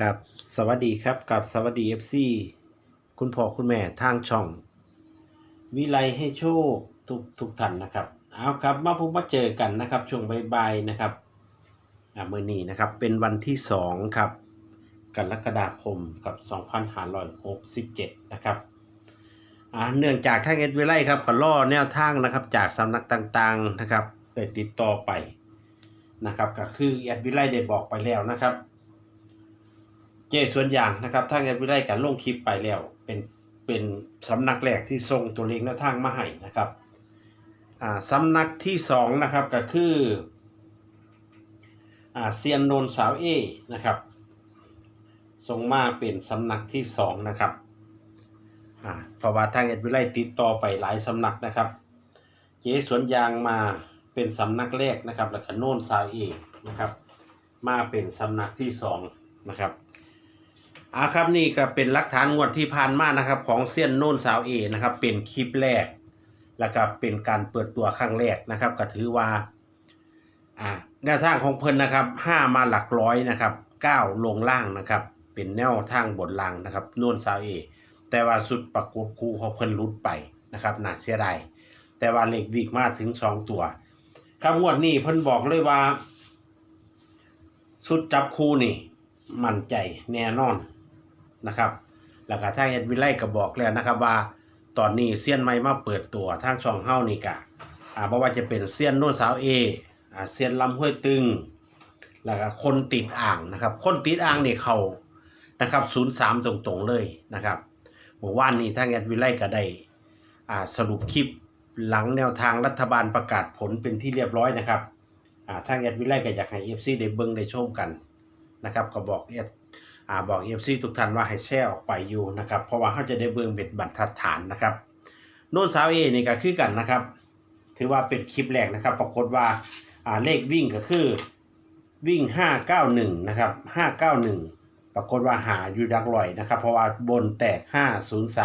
กับสวัสดีครับกับสวัสดี FC คุณพ่อคุณแม่ทางช่อง วิไลให้โชคทุกทุกท่านนะครับเอาครับมาพบมาเจอกันนะครับ ช่วงบ่ายๆนะครับอ่ามื่อนี้นะครับเป็นวันที่2ครับกรกฎาคมกับ 2567 นะครับอ่าเนื่องจากทางเอ็ดวิไลครับก็ล่อแนวทางนะครับจากสำนักต่างๆนะครับได้ติดต่อไปนะครับก็คือเอ็ดวิไลได้บอกไปแล้วนะครับ เจส่วนอย่างนะครับถ้าเงินไม่ได้การลงคลิปไปแล้ว เป็นเป็นสำนักแรกที่ส่งตัวเลขแนวทางมาให้นะครับอ่าสำนักที่สองนะครับก็คืออ่าเซียนโนนสาวเอนะครับส่งมาเป็นสำนักที่สองนะครับอ่าเพราะว่าทางเอ็ดวิไลติดต่อไปหลายสำนักนะครับ เจสวนยางมาเป็นสำนักแรกนะครับ แล้วก็โนนสาวเอนะครับ มาเป็นสำนักที่สองนะครับ อ่าครับนี่ก็เป็นหลักฐานงวดที่ผ่านมานะครับ ของเซียนโน่นสาวเอนะครับ เป็นคลิปแรก แล้วก็เป็นการเปิดตัวครั้งแรกนะครับ ก็ถือว่าอ่าแนวทางของเพิ่นนะครับห้ามาหลักร้อยนะครับเก้าลงล่างนะครับ เป็นแนวทางบนล่างนะครับโน่นสาวเอแต่ว่าสุดประกบคู่ของเพิ่นรุดไปนะครับน่าเสียดายแต่ว่าเหล็กวิกมาถึงสองตัวครับงวดนี้เพิ่นบอกเลยว่า สุดจับคู่นี่ มั่นใจแน่นอน นะครับแล้วก็ทางเอ็ดวิไลก็บอกแล้วนะครับว่าตอนนี้เซียนใหม่มาเปิดตัวทางช่องเฮ้านี่กะอ่าบ่ว่าจะเป็นเซียนโน่นสาวเออ่าเซียนลำห้วยตึงแล้วก็คนติดอ่างนะครับคนติดอ่างนี่เขานะครับ03ตรงๆเลยนะครับเมื่อวานนี้ทางเอ็ดวิไลก็ได้อ่าสรุปคลิปหลังแนวทางรัฐบาลประกาศผลเป็นที่เรียบร้อยนะครับอ่าทางเอ็ดวิไลก็อยากให้ FC ได้เบิ่งได้ชมกันนะครับก็บอกเอ็ด อ่าบอกเอฟซีทุกท่านว่าให้แชร์ออกไปอยู่นะครับ เพราะว่าเขาจะได้เบิ่งเป็นบรรทัดฐานนะครับโน่นสาวเอนี่ก็คือกันนะครับ ถือว่าเป็นคลิปแรกนะครับ ปรากฏว่าอ่าเลขวิ่งก็คือวิ่ง 591 นะครับ 591 ปรากฏว่าหาอยู่ดักลอยนะครับ เพราะว่าบนแตก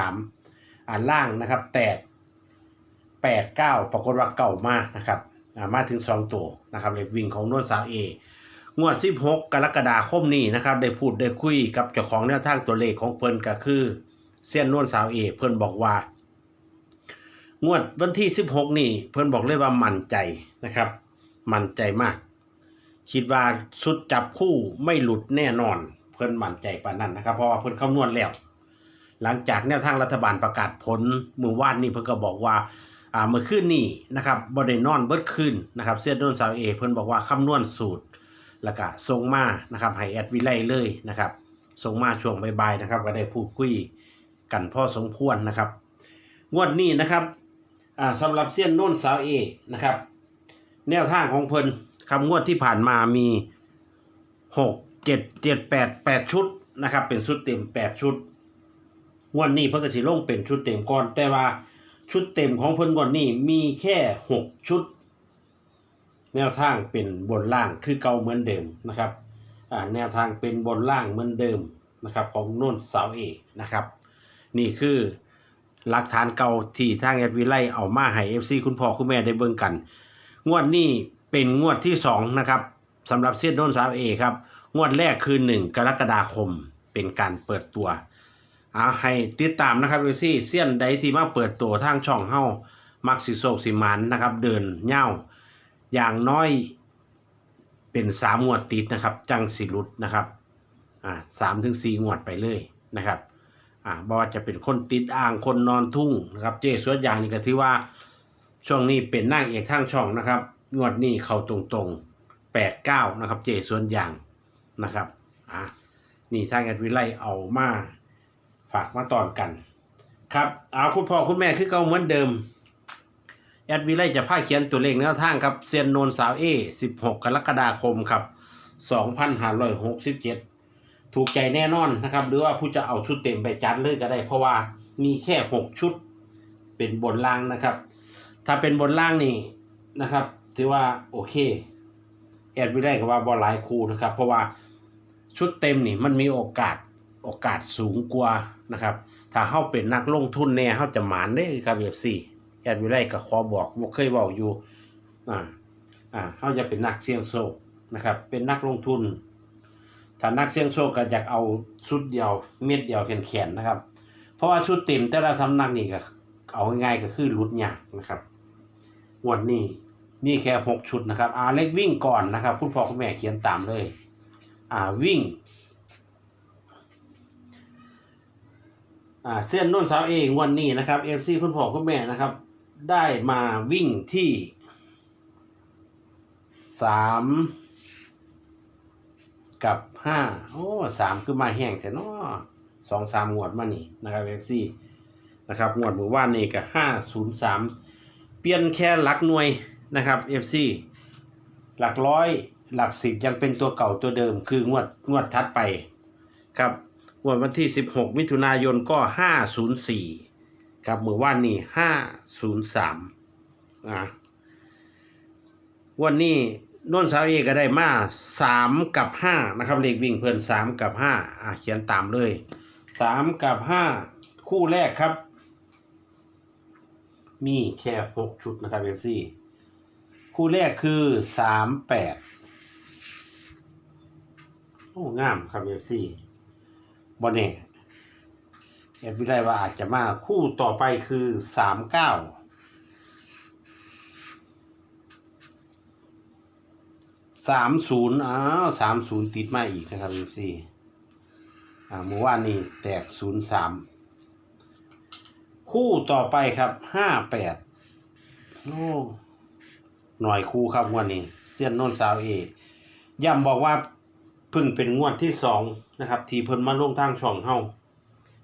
503 อ่าล่างนะครับ แตก 89 ปรากฏว่าเก่ามากนะครับอ่ามาถึง 2 ตัวนะครับเลขวิ่งของโน่นสาวเอ งวด 16 กรกฎาคมนี้นะครับ ได้พูดได้คุยกับเจ้าของแนวทางตัวเลขของเพิ่นก็คือเซียนนวลสาวเอเพิ่นบอกว่า งวดวันที่ 16 นี่ เพิ่นบอกเลยว่ามั่นใจนะครับ มั่นใจมาก คิดว่าสุดจับคู่ไม่หลุดแน่นอน เพิ่นมั่นใจปานนั้นนะครับ เพราะว่าเพิ่นคำนวณแล้ว หลังจากแนวทางรัฐบาลประกาศผลเมื่อวานนี้เพิ่นก็บอกว่าเมื่อคืนนี้นะครับบ่ได้นอนเบิดคืนนะครับเซียนนวลสาวเอเพิ่นบอกว่าคำนวณสูตร แล้วก็ส่งมานะครับให้แอดวิไลเลยนะครับส่งมาช่วงบ่ายๆนะครับ ก็ได้พูดคุยกันพ่อสมควรนะครับ งวดนี้นะครับอ่าสำหรับเซียนโน่นสาวเอนะครับ แนวทางของเพิ่นคำงวดที่ผ่านมามีหกเจ็ดเจ็ดแปดแปดชุดนะครับ เป็นชุดเต็มแปดชุดงวดนี้เพิ่นก็สิลงเป็นชุดเต็มก่อน แต่ว่าชุดเต็มของเพิ่นงวดนี้มีแค่หกชุด แนวทางเป็นบนล่างคือเก่าเหมือนเดิมนะครับแนวทางเป็นบนล่างเหมือนเดิมนะครับของโน่นสาวเอกนะครับ นี่คือหลักฐานเก่าที่ทางแอดวิไลเอามาให้ FC คุณพ่อคุณแม่ได้เบิ่งกัน งวดนี้เป็นงวดที่สองนะครับสำหรับเซียนโน่นสาวเอครับ งวดแรกคือ1กรกฎาคมเป็นการเปิดตัวเอาให้ติดตามนะครับ FC เซียนใดที่มาเปิดตัวทางช่องเฮ้ามักสิโศกสิมันนะครับ เดินเง่า อย่างน้อยเป็นสามงวดติดนะครับ จังสิรุดนะครับอ่าสามถึงสี่งวดไปเลยนะครับอ่าบ่ว่าจะเป็นคนติดอ่างคนนอนทุ่งนะครับ เจสวนอย่างนี่ก็ถือว่าช่วงนี้เป็นนางเอกทางช่องนะครับ งวดนี้เข้าตรงๆแปดเก้านะครับ เจสวนอย่างนะครับอ่านี่ทางแอดวิไลเอามาฝากมาตอนกัน ครับเอาคุณพ่อคุณแม่คือเก่าเหมือนเดิม แอดวิไลจะพาเขียนตัวเลขแนวทางครับเซียนโนนสาวเอ16 กรกฎาคมครับ 2567 ถูกใจแน่นอนนะครับ หรือว่าผู้จะเอาชุดเต็มไปจัดเลยก็ได้ เพราะว่ามีแค่ 6 ชุดเป็นบนล่างนะครับ ถ้าเป็นบนล่างนี่นะครับ ถือว่าโอเค แอดวิไลก็ว่าบอลหลายคูนะครับ เพราะว่าชุดเต็มนี่มันมีโอกาสโอกาสสูงกว่านะครับ ถ้าเข้าเป็นนักลงทุนแน่เข้าจะหมานได้ครับเอฟซี อดวิไลก็ขอบอกว่าเคยบอกอยู่อ่าอ่าเขาจะเป็นนักเสี่ยงโชคนะครับ เป็นนักลงทุนถ้านักเสี่ยงโชคก็อยากเอาชุดเดียวเม็ดเดียวแขนๆนะครับ เพราะว่าชุดเต็มแต่ละสำนักนี่ก็เอาง่ายๆก็คือรุดยากนะครับวดนี้นี่แค่หกชุดนะครับอ่าเล็กวิ่งก่อนนะครับคุณพ่อคุณแม่เขียนตามเลย อ่าวิ่งอ่าเส้นนุ่นสาวเองวันนี้นะครับเอฟซีคุณพ่อคุณแม่นะครับ ได้มาวิ่งที่สามกับห้าโอ้สามคือมาแห้งแต่นอสองสามงวดมานี่นะครับเอฟซีนะครับงวดเมื่อวานนี่ก็ห้าศูนย์สามเปลี่ยนแค่หลักหน่วยนะครับเอฟซีหลักร้อยหลักสิบยังเป็นตัวเก่าตัวเดิม คืองวดงวดทัดไปครับงวดวันที่16มิถุนายนก็504 ครับเมื่อวานนี้503อะวันนี้นนสาวเอกก็ได้มา3กับ5นะครับเลขวิ่งเพิ่อน3กับ5อะเขียนตามเลย3กับ5คู่แรกครับ มีแค่6ชุดนะครับเอฟซีคู่แรกคือ38โอ้งามครับเอฟซีบอแน่ แอบวิไลว่าอาจจะมากคู่ต่อไปคือสามเก้าสามศูนย์อ้าวสามศูนย์ติดมาอีกนะครับยูซีอ่าเมื่อวานนี้แตกศูนย์สามคู่ต่อไปครับห้าแปดโอ้หน่อยคู่ครับวันนี้ เสี้ยนโนนสาวเอย้ำบอกว่าเพิ่งเป็นงวดที่สองนะครับ ที่เพิ่นมาลงทางช่องเฮา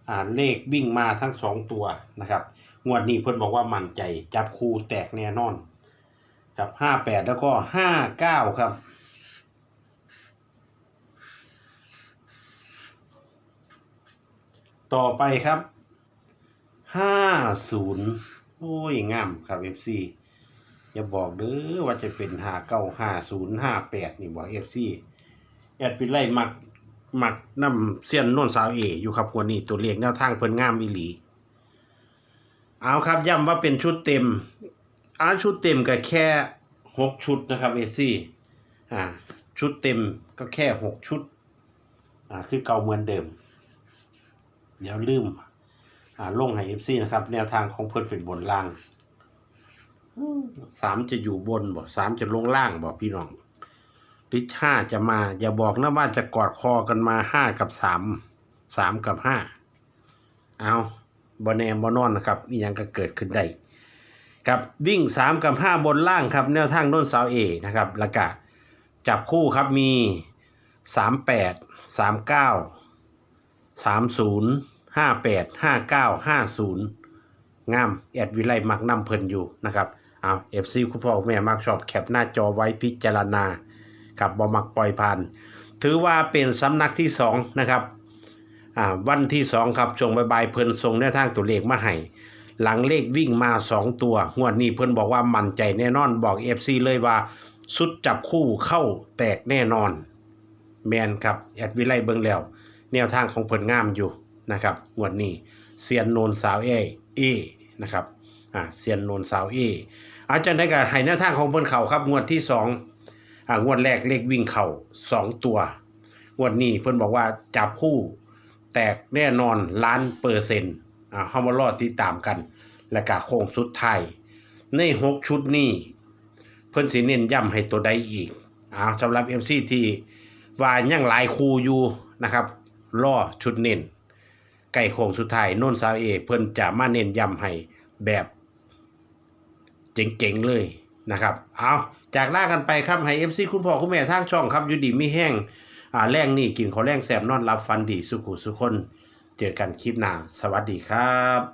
อ่าเลขวิ่งมาทั้งสองตัวนะครับงวดนี้เพิ่อนบอกว่ามั่นใจจับคู่แตกแน่นอนกับห้าแปดแล้วก็ห้าเก้าครับต่อไปครับ ห้าศูนย์โอ้ยงามครับเอฟซีอย่าบอกเด้อว่าจะเป็นห้าเก้าห้าศูนย์ห้าแปดนี่บอกเอฟซีแอดฟิลไลมัก มักน้ำเสี้ยนน่นสาวเออยู่ครับคนนี้ตัวเลขแนวทางเพิ่นงามอีหลี เอาครับย้ำว่าเป็นชุดเต็มอาชุดเต็มก็แค่หกชุดนะครับเอซี่อ่าชุดเต็มก็แค่หกชุดอ่าคือเก่าเหมือนเดิม เดี๋ยวลืมอ่าลงให้เอฟซีนะครับ แนวทางของเพิ่นเป็นบนล่างสามจะอยู่บนบ่สามจะลงล่างบ่พี่น้อง หรือห้าจะมา อย่าบอกนะว่าจะกอดคอกันมาห้ากับสามสามกับห้าเอาบอแนมบอนอนนะครับนี่ยังก็เกิดขึ้นได้ครับวิ่งสามกับห้าบนล่างครับแนวทางโน้นสาวเอนะครับแล้วก็จับคู่ครับมีสามแปดสามเก้าสามศูนย์ห้าแปดห้าเก้าห้าศูนย์งาม แอดวิไลมักนำเพลินอยู่นะครับเอาเอฟซีคุณพ่อแม่มักชอบแคปหน้าจอไว้พิจารณา ครับบ่มักปล่อยผ่าน ถือว่าเป็นสำนักที่สองนะครับวันที่สองครับช่วงบ่ายๆเพิ่นส่งแนวทางตัวเลขมาให้หลังเลขวิ่งมาสองตัวงวดนี้เพิ่นบอกว่ามั่นใจแน่นอนบอกเอฟซีเลยว่า สุดจับคู่เข้าแตกแน่นอน แมนครับแอดวิไลเบิงแล้ว แนวทางของเพิ่นงามอยู่นะครับงวดนี้เซียนโนนสาวเอเอนะครับอ่าเซียนโนนสาวเออาจารย์ได้กับให้แนวทางของเพิ่นเข่าครับงวดที่สอ งอ่างวดแรกเลขวิ่งเข่าสองตัว งวดนี้เพิ่อนบอกว่าจับคู่แตกแน่นอนล้านเปอร์เซ็นต์อ่าเฮามารอดติดตามกัน และกะโค้งสุดท้ายในหกชุดนี้ เพิ่อนสิเน้นย้ำให้ตัวใดอีกอ่าสำหรับ MC ที่ว่ายังหลายคูอยู่นะครับรอชุดเน้นไก่โค้งสุดท้ายโน่นสาวเอ เพิ่อนจะมาเน้นย้ำให้แบบเจ๋งๆเลย นะครับเอาจากลากันไปครับให้ MC คุณพ่อคุณแม่ทางช่องครับอยู่ดีมีแห้งอ่าแรงนี่กินข้าวแรงแสบนอนรับฟันดีสุขุสุคน เจอกันคลิปหน้าสวัสดีครับ